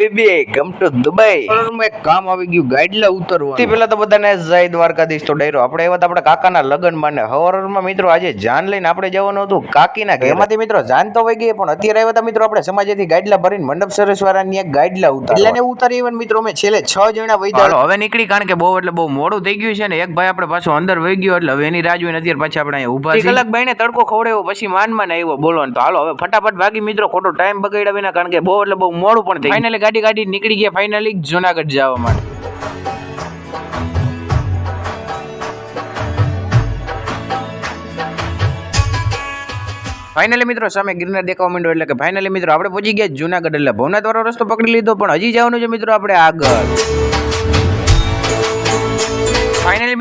Baby come to Dubai. માં એક કામ આવી ગયું ગાઈડલા ઉતરવાનું. તે પહેલા તો બધાને જય દ્વારકાધીશ તો ડાયરો. આપણે એવા આપણા કાકાના લગ્નમાં હવારમાં મિત્રો આજે જાન લઈને આપણે જવાનું હતું કાકીના એમાંથી મિત્રો જાન તો વહી ગઈ પણ અત્યારે આવ્યા હતા મિત્રો આપણે સમાજેથી ગાઈડલા ભરીને મંડપ સરસ એક ગાઈડલા ઉતાર એટલે ને ઉતારી આવ્યા મિત્રો છેલ્લે છ જણા વૈધા હવે નીકળી કારણ કે બહુ એટલે બહુ મોડું થઈ ગયું છે ને. એક ભાઈ આપણે પાછો અંદર વહી ગયો એટલે હવે એની રાહ જોઈને અત્યારે પાછા આપણે અહીંયા ઊભા છે કલાક ભાઈને તડકો ખવડાવ્યો પછી માન માન આવ્યો બોલો તો હાલો હવે ફટાફટ ભાગી મિત્રો ખોટો ટાઈમ બગાડ્યા વિના કારણ કે બહુ એટલે બહુ મોડું પણ થઈ ફાઇનલી ગાડી ગાડી નીકળી ગયા ફાઇનલી જુનાગઢ જવા માટે. ફાઇનલી મિત્રો, સામે ગિરનાર દેખાવા માંડ્યો એટલે કે ફાઇનલી મિત્રો, આપણે પહોંચી ગયા જુનાગઢ એટલે ભવનાથ વાળો રસ્તો પકડી લીધો, પણ હજી જવાનું છે મિત્રો આપણે આગળ.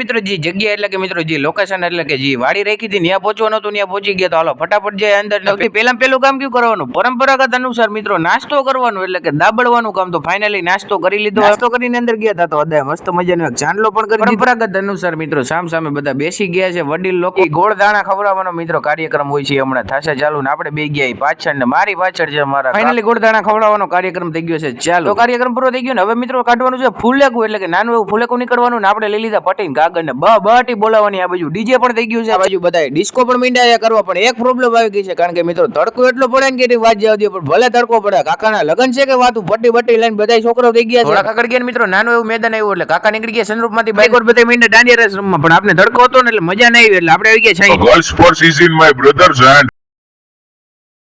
મિત્રો જે જગ્યા એટલે કે મિત્રો જે લોકેશન એટલે કે જે વાડી રાખી હતી ત્યાં પહોંચવાનું હતું ત્યાં પહોંચી ગયા તો હાલો ફટાફટ જાય અંદર સૌથી પહેલા પહેલું કામ કયું કરવાનું? પરંપરાગત અનુસાર મિત્રો નાસ્તો કરવાનું એટલે કે દાબડવાનું કામ તો ફાઇનલી નાસ્તો કરી લીધો. નાસ્તો કરીને અંદર ગયા હતા તો અદાય મસ્ત મજાનો એક ચાંદલો પણ કરી પરંપરાગત અનુસાર મિત્રો સામ સામે બધા બેસી ગયા છે વડીલ લોકો ગોળ દાણા ખવડાવવાનો મિત્રો કાર્યક્રમ હોય છે હમણાં થશે ચાલુ ને આપણે બે ગયા પાછળ ને મારી પાછળ છે મારા ફાઇનલી ગોળ દાણા ખવડાવવાનો કાર્યક્રમ થઈ ગયો છે ચાલો. કાર્યક્રમ પૂરો થઈ ગયો ને હવે મિત્રો કાઢવાનું છે ફૂલેકું એટલે કે નાનું એવું ફૂલેકું નીકળવાનું ને આપણે લઈ લીધા પટીને કાગળ ને બ બટી બોલાવવાની આ બાજુ ડીજે પણ થઈ ગયું છે. આ બાજુ બધા ડિસ્કો પણ મીંડાયા કરવા પણ એક પ્રોબ્લેમ આવી ગઈ છે કારણ કે મિત્રો તડકો એટલો પડે ને કે એની વાત જવા દે પણ ભલે તડકો પડે કાકાના લગન છે કે વાતું પટ્ટી બટ્ટી લઈને બધા છોકરાઓ થઈ ગયા છે. થોડા કાકડ ગયા મિત્રો નાનું એવું મેદાન આવ્યું એટલે કાકા નીકળી ગયા સંદરૂપમાંથી બાઈક પર બધા મીંડા દાંડિયા રસ રમવા પણ આપણે તડકો હતો ને એટલે મજા નહીં આવી એટલે આપણે આવી ગયા છે Girl sports is in my brother's hand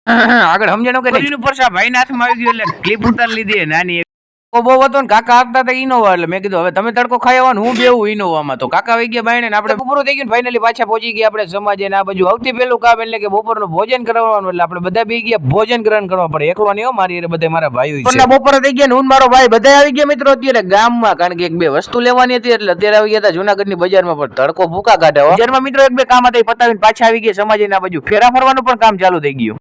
આગળ સમજણો કે ભાઈ નાથમાં હાથમાં આવી ગયું એટલે ક્લિપ ઉતારી લીધી નાની બહુ હતો ને કાકા આપતા હતા ઇનોવા એટલે મેં કીધું હવે તમે તડકો ખાઈ આવવાનું હું બેવું ઇનોવામાં તો કાકા આવી ગયા બાયણે આપણે બપોરું થઈ ગયું ફાઇનલી પાછા પહોંચી ગયા આપણે સમાજે ને આ બાજુ સૌથી પહેલું કામ એટલે કે બપોરનું ભોજન કરવાનું એટલે આપણે બધા બી ગયા ભોજન ગ્રહણ કરવા પડે. એકલો નહીં મારી બધા મારા ભાઈઓ છે. બપોરે થઈ ગયા ને હું મારો ભાઈ બધા આવી ગયા મિત્રો અત્યારે ગામમાં કારણ કે એક બે વસ્તુ લેવાની હતી એટલે અત્યારે આવી ગયા હતા જુનાગઢની બજારમાં પણ તડકો ભૂકા કાઢે બજારમાં મિત્રો એક બે કામ હતા એ પતાવીને પાછા આવી ગયા સમાજે ને આ બાજુ ફેરા ફરવાનું પણ કામ ચાલુ થઈ ગયું.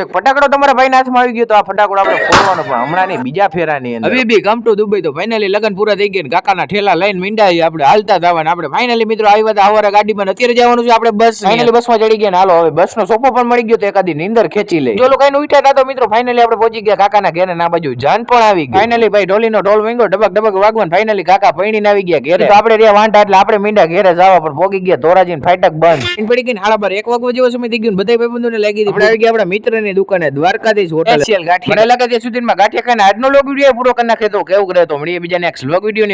એક ફટાકડો તમારા ભાઈના હાથમાં આવી ગયો તો આ ફટાકડો આપણે ફોડવાનો પણ હમણાં નહીં બીજા ફેરાની અંદર. હવે બી કમ ટુ દુબઈ તો ફાઇનલી લગન પૂરા થઈ ગયા ને કાકાના ઠેલા લઈને મીંડાઈ આપણે હાલતા જવાના આપણે ફાઇનલી મિત્રો આવ્યા હતા હવારે ગાડીમાં અત્યારે જવાનું છે આપણે બસ ફાઇનલી બસમાં ચડી ગયા હાલો હવે બસનો સોફો પણ મળી ગયો તો એકાદી નીંદર ખેંચી લે જો લોકો ઉઠ્યા હતા તો મિત્રો ફાઇનલી આપણે પહોંચી ગયા કાકાના ઘરે ના બાજુ જાન પણ આવી ગઈ. ફાઇનલી ભાઈ ઢોલીનો ઢોલ વિંગો ડબક ડબક વાગવાન ફાઇનલી કાકા પૈણીને આવી ગયા ઘરે. તો આપણે રહ્યા વાંટા એટલે આપણે મીંડા ઘેરે જવા પણ પોગી ગયા. ધોરાજીને ફાટક બંધ. પડી ગઈ હાડા બાર એક વાગવા જેવો સમય થઈ ગયો બધા બધા ભાઈબંધોને લાગી આપણે આવી ગયા આપણા મિત્રની દુકાને દ્વારકાધીશ હોટલ. ગાંઠિયા. મને લાગે ત્યાં સુધીમાં ગાંઠિયા ખાઈને આજનો લોગ વીડિયો પૂરો કરી નાખે તો કેવું કરે તો. મળીએ બીજા નેક્સ્ટ લોગ વીડિયો